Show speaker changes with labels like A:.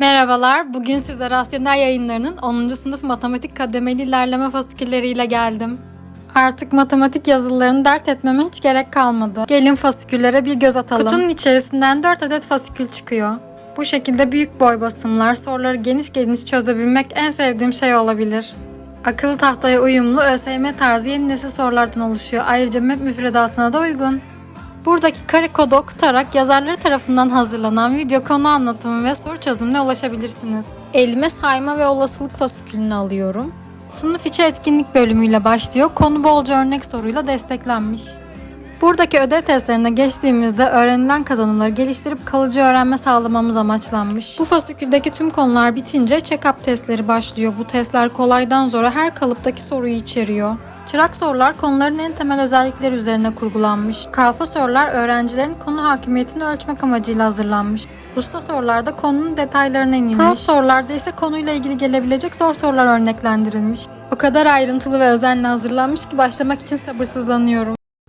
A: Merhabalar, bugün size Rasyonel Yayınları'nın 10. sınıf matematik kademeli ilerleme fasikülleriyle geldim. Artık matematik yazılarını dert etmeme hiç gerek kalmadı. Gelin fasiküllere bir göz atalım. Kutunun içerisinden 4 adet fasikül çıkıyor. Bu şekilde büyük boy basımlar, soruları geniş geniş çözebilmek en sevdiğim şey olabilir. Akıllı tahtaya uyumlu ÖSYM tarzı yeni nesil sorulardan oluşuyor. Ayrıca MEP müfredatına da uygun. Buradaki kare kodu okutarak yazarları tarafından hazırlanan video konu anlatımı ve soru çözümüne ulaşabilirsiniz. Elime sayma ve olasılık fasikülünü alıyorum. Sınıf içi etkinlik bölümüyle başlıyor. Konu bolca örnek soruyla desteklenmiş. Buradaki ödev testlerine geçtiğimizde öğrenilen kazanımları geliştirip kalıcı öğrenme sağlamamız amaçlanmış. Bu fasiküldeki tüm konular bitince check-up testleri başlıyor. Bu testler kolaydan zora her kalıptaki soruyu içeriyor. Çırak sorular konuların en temel özellikleri üzerine kurgulanmış. Kalfa sorular öğrencilerin konu hakimiyetini ölçmek amacıyla hazırlanmış. Usta sorularda konunun detaylarına inilmiş. Prof sorularda ise konuyla ilgili gelebilecek zor sorular örneklendirilmiş. O kadar ayrıntılı ve özenle hazırlanmış ki başlamak için sabırsızlanıyorum.